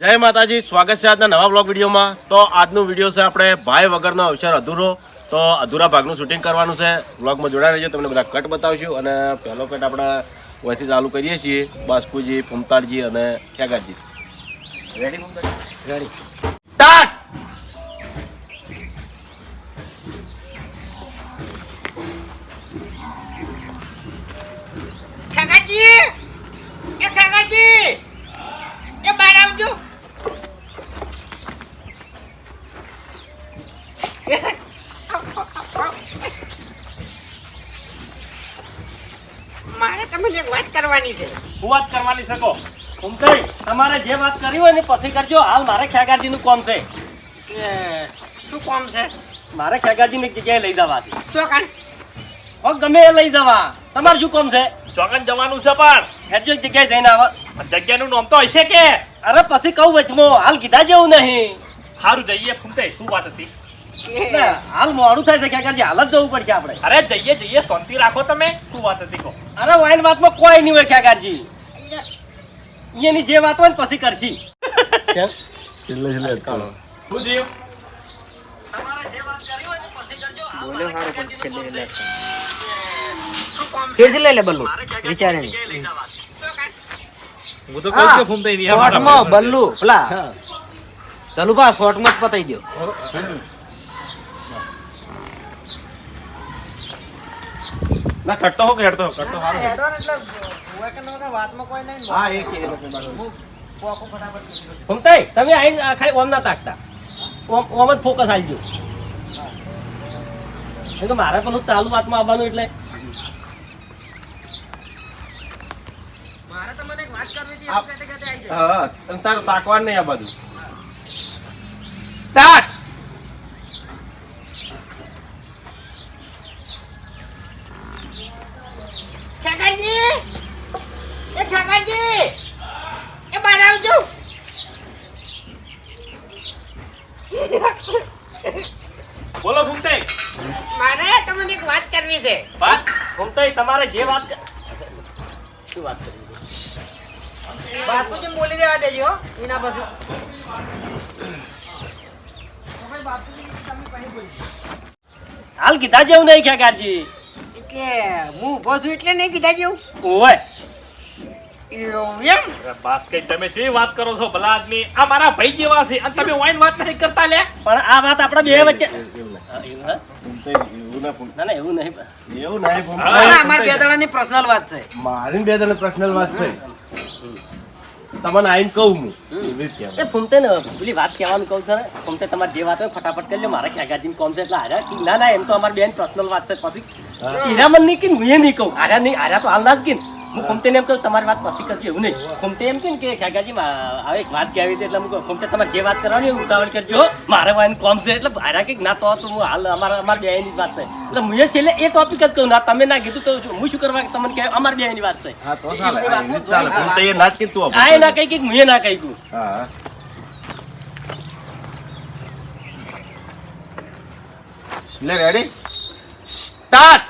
જય માતાજી, સ્વાગત છે આજના નવા બ્લોગ વિડીયોમાં. તો આજનું વીડિયો છે આપણે ભાઈ વગરનો અવસર અધૂરો. તો અધૂરા ભાગનું શૂટિંગ કરવાનું છે. બ્લોગમાં જોડાઈ રહેજો, તમને બધા કટ બતાવીશું અને પહેલો કટ આપણે વહીથી ચાલુ કરીએ છીએ. બાસ્કુજી ફૂમતાળજી અને ખેગાજી રેડી રેડી એ બહાર આવજો મારે તમને એક વાત કરવાની છે. હું વાત કરવાની શકો ઉમકઈ તમારે જે વાત કરી હોય ને પછી કરજો. હાલ મારે ખેગારજીનું કોમ છે. એ, શું કોમ છે? મારે ખેગારજીને એક જગ્યાએ લઈ જવા છે. ચોકન. હો ગમે એ લઈ જવા. તમારે શું કોમ છે? ચોકન જવાનું છે પણ. હેડજો એક જગ્યાએ જઈને આવો. જગ્યાનું નામ તો હશે કે? અરે પછી કહું વચમો. હાલ કીધા જેવું નહીં. સારું જઈએ. ફૂમતે શું વાત હતી? હાલ મોડું થાય છે ખેગારજી હાલ જ જવું પડશે આપણે. અરે જઈએ જઈએ શાંતિ રાખો તમે. શું વાત હતી કહો. અરે વાઈન વાતમાં કોઈ નહીં હોય ખેગારજી એની જે વાત હોય ને પછી કરશી. છેલ્લે છેલ્લે ચાલો શું થયું તમારે જે વાત કરી. હોય ને પછી કરજો હાલ બોલ્યો મારે પણ ખેગારજીનું છેલ્લે કોમ છે. એટલે શું કામ છે? ફેરથી લઈ લે બલ્લુ વિચારે નહીં. જગ્યાએ લઈ જવા છે. શું કાન હું તો કહું છું ફૂમતે નહીં શોર્ટમાં બલ્લુ પેલા ચાલુ બા શોર્ટમાં જ પતાઈ દો ના કટતો હો કે હેડતો કટતો હા? એક ઘૂમતાઈ, તમે આઈ ખાલી ઓમ ના તાકતા. ઓમ ઓમ જ ફોકસ આલજો. કેમ કે મારા પેલું ચાલુ વાતમાં આવવાનું એટલે. મારે તમને એક વાત કરવી હતી એવું કહેતે કહેતે આવી હા અને તારું તાકવાનું નહીં આ બધું. સ્ટાર્ટ કાકાજી એ કાકાજી એ બહાર આવજો બોલો ફૂમતે મારે તમને એક વાત કરવી છે વાત ઘૂમતાઈ, તમારે જે વાત ક- શું વાત કરવી છે? બાપુજી બોલી રહેવા દેજો હો, એના પછી હાલ કીધા જેવું નહીં ખેગારજી એટલે હું ઊભો છું એટલે નહીં કીધા જેવું? ઓય એવું એમ? અરે બાસ કઈ તમે જે વાત કરો છો ભલા આદમી આ મારા ભાઈ જેવા છે અને તમે વાઈન વાત નહીં કરતા લે. પણ આ વાત આપણા બે વચ્ચે ના ના ના એવું નહીં. એવું નહીં. ના, અમારી બે દાડાની પર્સનલ વાત છે. મારી બે જણ પર્સનલ વાત છે. તમને આઈને કહું હું. એવી રીતે. એ ફૂમતે ને પેલી વાત કહેવાનું કહું છું ફૂમતે તમારે જે વાત હોય ફટાફટ કરી લો મારે ખેગારજીને કોમ છે એટલે હારા. કી- ના ના એમ તો અમારી બેન પર્સનલ વાત છે પછી. હીરામન નહીં કીધું હું એ નહીં કહું? હારા નહીં હારા તો હાલ ના જ કીધું હું ફૂમતેને એમ કહું તમારી વાત પછી કરજો. એવું નહીં. ફમતે એમ કીધું કે ખેગાજી હવે એક વાત કહેવી હતી એટલે હું ફમતે તમારે જે વાત કરવાની ઉતાવળ કરજો. મારે વાયન કોમ છે એટલે હારા કંઈક ના તો હું હાલ અમારા અમારા બેની વાત છે. એટલે હું છેલ્લે એ ટોપિક જ કહું ના તમે ના કીધું તો હું શું કરવા તમને કહે? અમારી બેની વાત છે. હા તો ચાલે. ફૂમતે એ ના જ કીધું આ ના કહી કે ના કહી કહું હા. રેડી સ્ટાર્ટ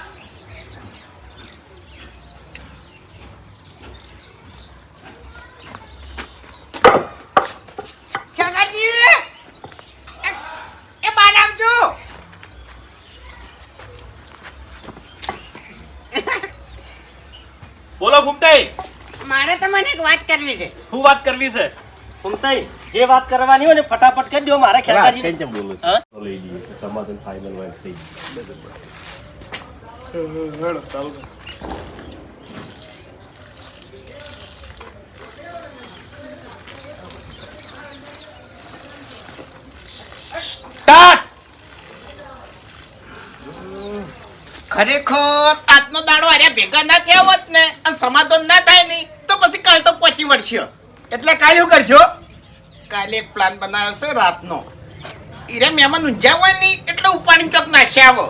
કાકાજી એ- એ બહાર આવજો બોલો ફૂમતે મારે તમને એક વાત કરવી છે. શું વાત કરવી છે? ફૂમતાઈ, જે વાત કરવાની હોય ને ફટાફટ કરી દો મારે કઈ ખેગાજી કેમ બોલું? હા? લઈ લઈએ સમાધાન ફાઇનલ વાત થઈ સ્ટાર્ટ! ખરેખર આજનો દાડો અરે ભેગા ના થયા હોત ને અને સમાધાન ના થાય નહીં. કાલ તો પચી વળશે. એટલે કાલે શું કરશો? કાલે એક પ્લાન બનાવ્યો છે રાતનો. ઈરે મહેમાન ઊંઝા હોય નહીં એટલે ઉપાડી ચોક નાશે આવો.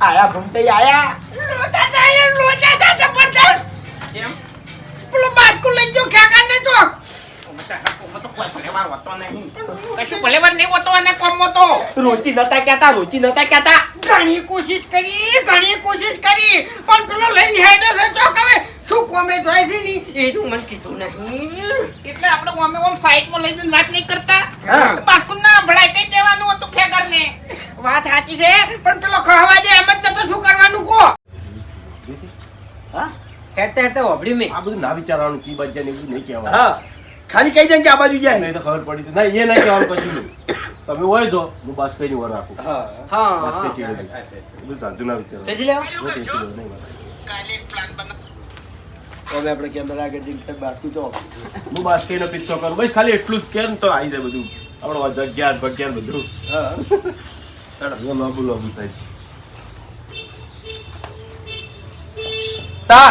આયા ભૂમતે આયા. લોચા થાય લોચા થાય જબરદસ્ત કેમ? પેલો બાટકું લઈ જાઓ ખેકા ને હોતો રોચી નતા કેતા રોચી નતા કહેતા. ઘણી કોશિશ કરી ઘણી કોશિશ કરી પણ પેલો લઈને હેડે છે ચોક હવે. શું કોમે જોઈ છે ની એ તું મને કીધું નહીં. એટલે આપણે ઓમે ઓમ સાઈડમાં લઈ જઈને વાત નહીં કરતા? બાસ્કુન ના ભડાઈ કઈ દેવાનું હતું ખેગરને? વાત સાચી છે પણ ચલો કહેવા દે એમ જ નતો શું કરવાનું કો હા? હેડતા હેડતા હોભળી મેં. આ બધું ના વિચારવાનું કી બચ્ચા ને એવું નહીં કહેવાનું. હા. ખાલી કહી દે કે આ બાજુ જાય. નહીં તો ખબર પડી તો ના એ નહીં કહેવાનું કશું નહીં. તમે હોય તો હું બસ કઈ ની વર રાખું. હા. હા. બસ કઈ ચીડે. બધું જાજુ ના વિચારો. કાલે પ્લાન બના હવે આપણે કેમેરા આગળ જઈને બાસ્કુ તો. હું બાસ્કીનો કઈ કરું. બસ ખાલી એટલું જ કેમ તો આવી જાય બધું. આપણો જગ્યા ભગ્યા બધું. હા. લાંબુ લાંબુ થાય. તા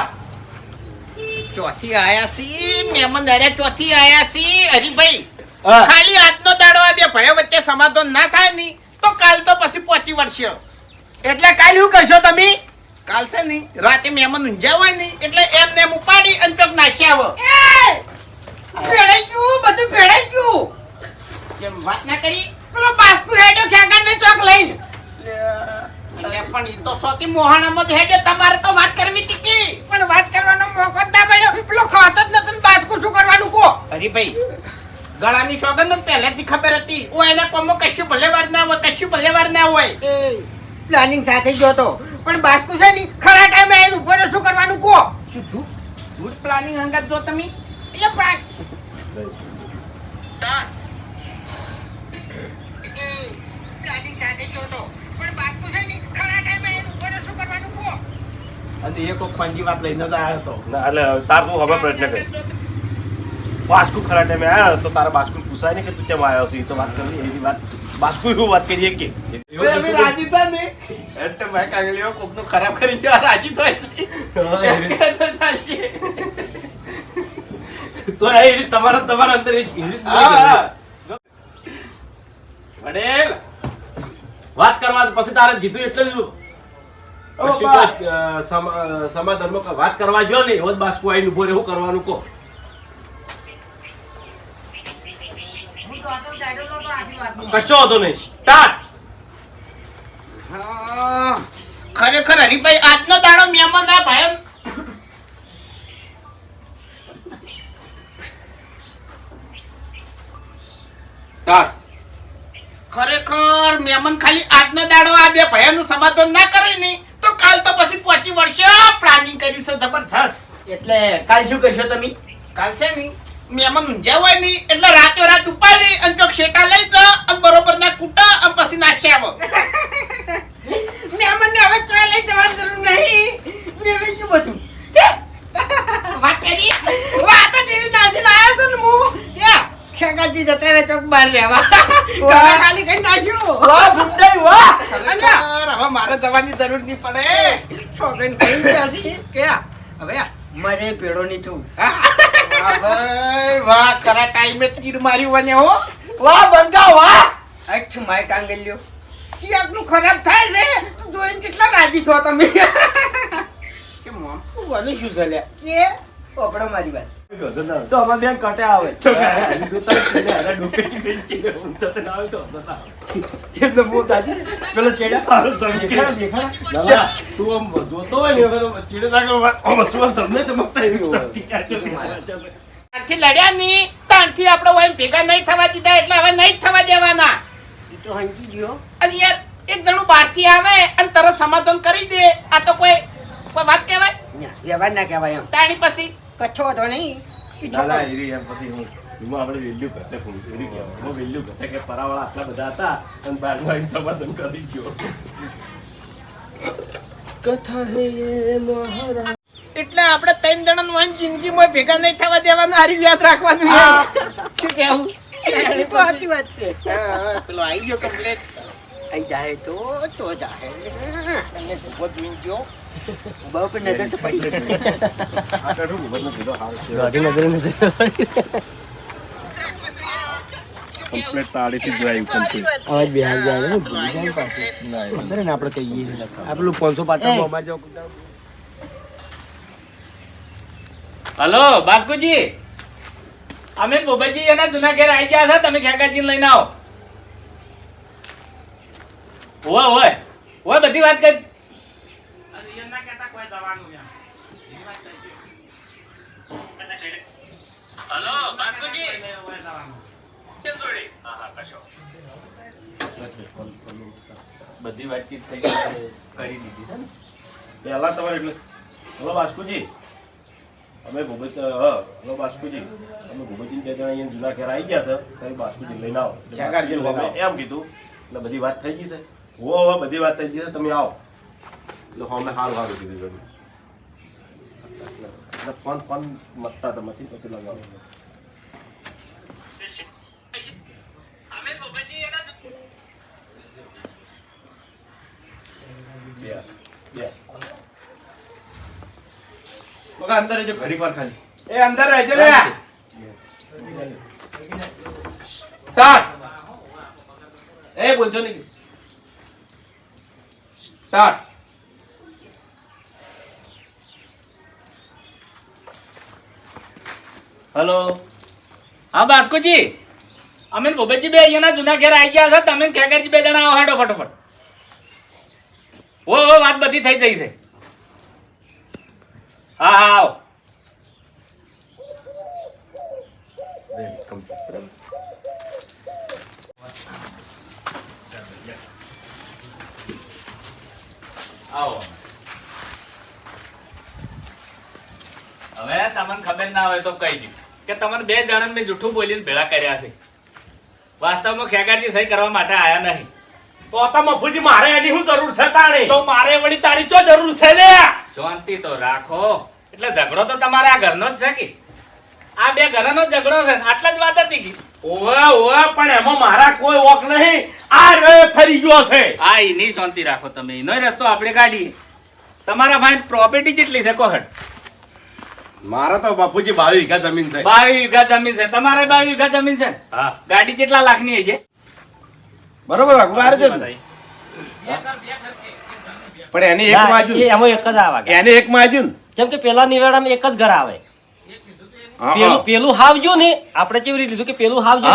ચોથી આયા સી મહેમાન અરે ચોથી આયા સી હરીભાઈ. ખાલી આજનો દાડો આ બે ભાઈઓ વચ્ચે સમાધાન ના થાયની તો કાલ તો પછી પહોંચી વળશે. એટલે કાલ શું કરશો તમે? કાલ છે ની રાતે મહેમાન ઊંઝા હોયની એટલે એમને એમ ઉપાડી અને ચોક નાસી આવો. ભેળાઈ ગયું બધું ભેળાઈ ગયું. જેમ વાત ના કરી? પેલો બાસ્કુ હેડો ખેગર ને ચોક લઈને. એટલે પણ એ તો સોથી મોહાણામાં જ હેડે તમારે તો વાત કરવી હતી કે? પણ વાત કરવાનો મોકો જ ના પડ્યો પેલો ખાતો જ નતો ને બાસ્કુ શું કરવાનું કો ભાઈ ગળાની સોગંદ પહેલેથી ખબર હતી. ઓ એના કોમો કશું ભલે વાર ના હોય કશું ભલે વાર ના હોય. પ્લાનિંગ સાથે ગયો તો. પણ બાસ્કુ છે ની ખરા ટાઈમે આવીને ઊભો રહ્યો, શું કરવાનું કો શું ગુડ પ્લાનિંગ હંગાત જો તમે? એટલે પ્લાન પ્લાનિંગ સાથે તો. પણ બાસ્કુ છે ની ખરા ટાઈમે આવીને ઊભો રહ્યો, શું કરવાનું કો અને એ ખોંજી વાત લઈને તો આવ્યો હતો. એટલે તાર તું હવે પ્રયત્ન કર. બાસ્કુ ખરા ટાઈમે આવ્યો તો તારા બાસ્કુ પૂછાય ને કે તું કેમ આવ્યો છે? એ તો વાત કરી એવી વાત. બાસ્કુ એવું વાત કરીએ કે અમે રાજી હતા ને એટલે ભાઈ કાગળીઓ કોકનું ખરાબ કરી ગયો રાજી થાય તો એ તમારા તમારા અંદર વડેલ વાત કરવા તો પછી તારે જીતું એટલે જ ઓ તો, અ, સમ- અ, વાત કરવા જો ને એવો જ બાસ્કુ આવીને ઊભો રહેવું કરવાનું કહો હું તો આટલો ડાયડો તો આખી વાતમાં કશો હતો નહીં. સ્ટાર્ટ ખરેખર હરીભાઈ આજનો દાડો મેમો ના ભાઈ સ્ટાર્ટ ખરેખર મેમન ખાલી આજનો દાડો આ બે ભયાનું સમાધાન ના કરે ને તો કાલ તો પછી પહોંચી વળશે. પ્લાનિંગ કર્યું છે જબરજસ્ત. એટલે કાલ શું કરશો તમે? કાલ છે ને મહેમાન ઊંઝા હોય ને એટલે રાતો રાત ઉપાડી અને ચોક શેટા લઈ તો અને બરોબર ના કૂટા અને પછી નાશે આવો. મહેમાનને હવે ચોય લઈ જવાની જરૂર નહીં. મેં રહી ગયું બધું. વાત કરી? વાત જ એવી નાસીને લાવ્યો છું ને હું. ત્યાં ખેગાજી જતા રહે ચોક બહાર રહેવા. ઘરે ખાલી કઈ નાખ્યું વાહ ભૂંડાઈ વાહ. અને હવે મારે જવાની જરૂર નહીં પડે. છોકન કઈ નથી કે હવે મરે પેડો નહીં થયું વાહ ભાઈ વાહ ખરા ટાઈમે તીર માર્યું બને હો. વાહ બંગા વાહ. અઠ માય કાંગલ્યો કી આટલું ખરાબ થાય છે? તું જોઈને કેટલા રાજી થો તમે? કે આમ? મને શું ચાલ્યા કે ઓપડો મારી વાત. તો અમારે બેન કટે આવે એટલે હું તાજે પેલો ચેડા દેખાડા દેખાડા તું આમ જોતો હોય ને હવે લાગે વાત- આમ હસવું આમ સમજે ચમકતા એવી ચમકી ગયા છે. ત્યારથી લડ્યા નહીં ત્યારથી આપણે વાઈન ભેગા નહીં થવા દીધા એટલે હવે નહીં થવા દેવાના. એ તો હંજી ગયો અને યાર એક જણું બહારથી આવે અને તરત સમાધાન કરી દે. આ તો કોઈ કોઈ વાત કહેવાય? ના, વ્યવહાર ના કહેવાય એમ. તાણી પછી કચ્છો હતો નહીં. કે પરાવાળા એટલે આપણે ત્રણ જણા વાન જિંદગીમાં ભેગા નહીં થવા દેવાના રાખવાનું સાચી વાત છે. પેલો આવી ગયો કમ્પ્લેટ આવી જાય તો તો જાય. બહુ પર નજર તો પડી આ તો શું ખબર નથી, તો હાલ છે. Complete તાળીથી જ drive અવાજ બિહાર જાય ને ભૂલી જાય પાછું. ખબર ને આપણે કહીએ આ પાંચસો પાટણ અમાર જો હલો બાસ્કુજી. અમે બોબાજી એના જૂના ઘેર આવી ગયા હતા તમે ખેકાજી લઈને આવો. હોય હોય હોય બધી વાત કરી. હલો બાસ્કુજી બધી વાતચીત થઈ ગઈ કરી દીધી છે ને. પહેલા તમારે એટલે હલો બાસ્કુજી. અમે ભૂપત હા હલો બાસ્કુજી. અમે ભૂપતજી બે જણા અહીંયા જૂના ઘેર આવી ગયા છે સાહેબ બાસ્કુજી લઈને આવો. ખેગારજી લઈને આવો. એમ કીધું એટલે બધી વાત થઈ ગઈ છે. હો હવે બધી વાત થઈ ગઈ છે તમે આવો. એટલે અમે હાલ સારું કીધું બધું એટલે ફોન ફોન મતતા તમારથી પછી લગાવો અંદર રહેજો ઘડી પર ખાલી એ અંદર રહેજો લે સ્ટાર્ટ એ બોલજો નહીં સ્ટાર્ટ હલો. હા, બાસ્કુજી. અમે ભૂપેશજી બે અહીંયાના જૂના ઘેર આવી ગયા છે. તમે ને બે જણા આવો? હેડો, ફટોફટ. ઓ વાત બધી થઈ જઈ છે. હા હા, આવો. આવો. હવે તમને ખબર ના હોય તો કહી દઉં કે તમને બે જણા મેં જૂઠું બોલીને ભેળા કર્યા છે. વાસ્તવમાં ખેગારજી સહી કરવા માટે આયા નહીં. તો તો મફુજી મારે એની શું જરૂર છે તાણી? તો મારે વળી તારી તો જરૂર છે લે? શાંતિ તો રાખો. એટલે ઝઘડો તો તમારા આ ઘરનો જ છે કે? આ બે ઘરનો જ ઝઘડો છે આટલા જ વાત હતી કે? ઓવે ઓવે પણ એમાં મારા કોઈ વોક નહીં. આ રે ફરી ગયો છે. આ એની શાંતિ રાખો તમે. એનો રસ્તો આપણે કાઢીએ તમારા ભાઈ પ્રોપર્ટી કેટલી છે કોહટ મારા તો બાપુજી બાવી વીઘા જમીન છે. બાવી વીઘા જમીન છે. તમારે બાવી વીઘા જમીન છે? ને? હા. ગાડી કેટલા લાખની છે? બરોબર અખબાર છે પણ એની એક ના, બાજુ એમાં એક જ આવે એને એક બાજુ ને જેમ કે પેલા નિવેડામાં એક જ ઘર આવે. પેલું. પેલું હાવજો ને આપણે કેવી રીતે લીધું કે પેલું હાવજો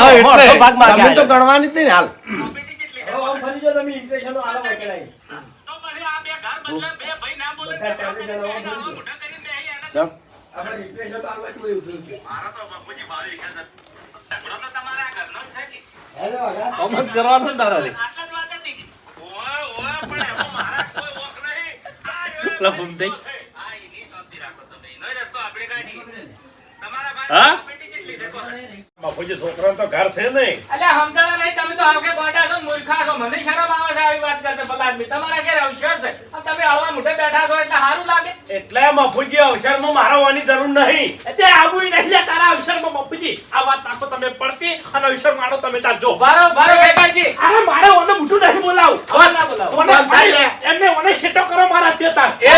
જમીન તો જ નહીં. ને બાપુજી છોકરાને તો ઘર છે નહીં. અલે સમજાણો નહીં તમે તો આવકે ગોટા છો મૂર્ખા છો. મને શરમ આવે છે આવી વાત કરતા? આદમી તમારા ઘેર આવશે છે તમે આવવા મોઢે બેઠા છો એટલે સારું લાગે. એટલે મફુજી અવસરમાં મારા હોવાની જરૂર નહીં. એટલે આવું નહીં લે તારા અવસરમાં મફુજી આ વાત નાખો તમે પડતી અને અવસર મારો તમે ચાલજો. બારો બારો કાકાજી. અરે મારે ઓને મોટું નહીં બોલાવ. હવે ના બોલાવ. ઓને ભાઈ એમને ઓને શેટો કરો મારા દેતા એ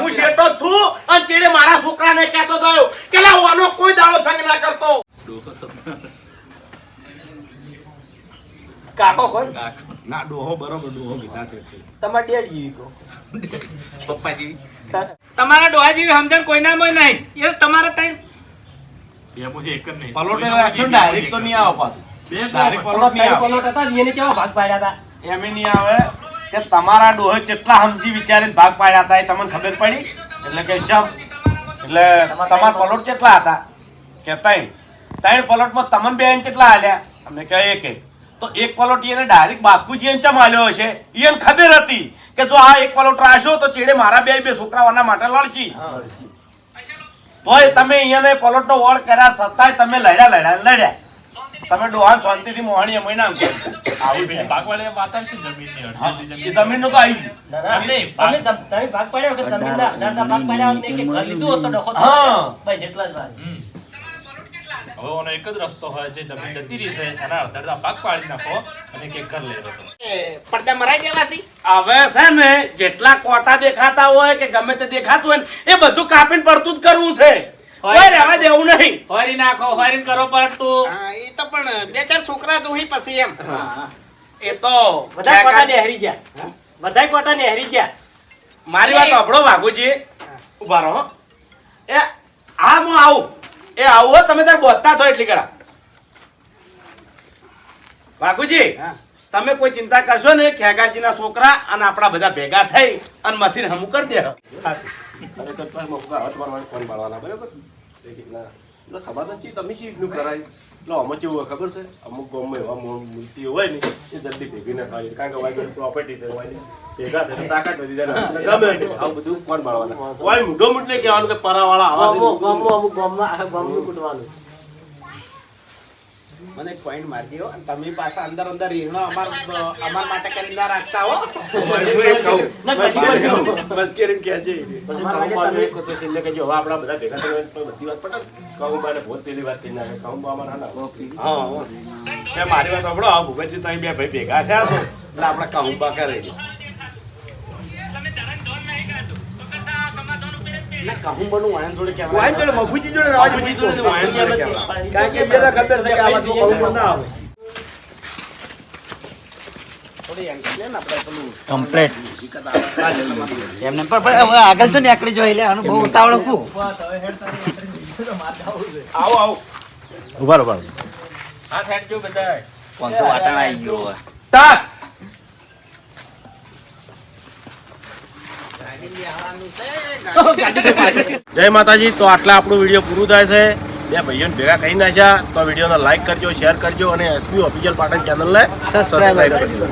હું શેટો છું અને ચેડે મારા છોકરાને કહેતો થયો કે લા ઓનો કોઈ દાડો સંગ ના કરતો. કાકો કોણ? ના ડોહો બરોબર ડોહો કીધા છે. તમારે ડેડ જેવી કહો. પપ્પા જેવી. તમારા ડોહા જેવી સમજણ કોઈનામાં નહીં. એ તમારા તઈ પલોટે રાખશો ને ડાયરેક્ટ તો નહીં આવે પાછું. ડાયરેક્ટ પલોટ નહીં આવે. પલોટ હતા એને કેવા ભાગ પાડ્યા હતા? એમ નહીં આવે કે તમારા ડોહે કેટલા સમજી વિચારીને ભાગ પાડ્યા હતા એ તમને ખબર પડી? એટલે કે જમ. એટલે તમારા પલોટ કેટલા હતા? કે તઈ ત્રણ પલોટમાં તમને બે ઇંચ કેટલા હાલ્યા? અમને કહે એક એક. તો એક પલોટ એને ડાયરેક્ટ બાસ્કુજી એને ચમ આલ્યો હશે? એને ખબર હતી કે જો આ એક પલોટ રાશો તો ચેડે મારા બે બે છોકરાઓના માટે લડશી. તોય તમે અહીંયાને પલોટનો વોળ કર્યા છતાંય તમે લડ્યા લડ્યા લડ્યા. તમે ડોહાન શાંતિથી મોહણી એમ નામ કે આવું એ જમીનનું તો આવી ગયું. ના, ના, તમે તમે ભાગ પાડ્યા વખત જમીનના અઢારના ભાગ પાડ્યા હોત ને એક એક ઘર લીધું હોત ડખો હા. ભાઈ જેટલા જ વાત. હવે ઓનો એક જ રસ્તો હોય છે જમીન જતી રહી છે એના અડધા ભાગ પાડી નાખો અને કે ઘર લઈ લો તમે. પડદા મરાઈ દેવાથી? હવે છે ને જેટલા કોટા દેખાતા હોય કે ગમે તે દેખાતું હોય ને એ બધું કાપીને પડતું જ કરવું છે. કોઈ રહેવા દેવું નહીં. ફરી નાખો ફરી કરો પડતું. એ તો પણ બે ચાર છોકરા દોહી પછી એમ. એ તો બધાય કોટા નેહરી ગયા. બધાય કોટા નેહરી ગયા. મારી વાત સાંભળો વાઘુજી. ઊભા રહો એ હા હું આવું. એ આવો તમે તાર બોલતા છો એટલી કડા બાકુજી તમે કોઈ ચિંતા કરશો ને ખેગાજીના છોકરા અને આપણા બધા ભેગા થઈ અને મથીને હમું કરી દે ખરેખર ફોન બરાબર? એટલે સમાધાન છે તમે શી રીતનું કરાય? એટલે આમાં કેવું હોય ખબર છે? અમુક ગામમાં એવા મૂર્તિ હોય ને એ જલ્દી ભેગી ના થાય. કારણ કે વાગે પ્રોપર્ટી હોય ને ભેગા થાય તાકાત વધી જાય ગમે આવું બધું કોણ બાળવાના હોય મૂઢો કહેવાનું કે પરાવાળા આવા ગામમાં અમુક ગામમાં આખા ગામનું કૂટવાનું. મને એક પોઈન્ટ મારી દો તમે પાછા અંદર અંદર રીણો અમાર અમાર માટે કરીને ના રાખતા હો. ના, બસ. કરીને કહેજે. છેલ્લે કે જો હવે આપણા બધા ભેગા થઈને બધી વાત પટલ. કહું મારે બહુ પેલી વાત કરી નાખે કહુંબા અમારા હાના. હા હા. મેં મારી વાત સાંભળો આ ભૂપેજી તમે બે ભાઈ ભેગા થયા છો એટલે આપણે કહુંબા કરે ના કહુંબાનું વાયન જોડે કહેવાય. વાયન જોડે મફુજી જોડે રહેવા જોડે વાયન જોડે કહેવાય. કારણ કે બેને ખબર છે કે આ વાતમાં કહુંબા ના આવે. કમ્પ્લેટ એમને પણ પણ આગળ છો ને આકડી જોઈ લે આનું બહુ ઉતાવળ કુ? આવો આવો. ઊભા ઊભા હા સાહેબ જો બધા પાંચસો વાટણ આવી ગયો હવે જય માતાજી, તો આટલા આપણું વીડિયો પૂરું થાય છે. બે ભાઈઓને ભેગા કહી નાખ્યા, તો વિડીયોને લાઈક કરજો શેર કરજો અને એસબી ઓફિશિયલ પાટણ ચેનલને સબસ્ક્રાઈબ કરજો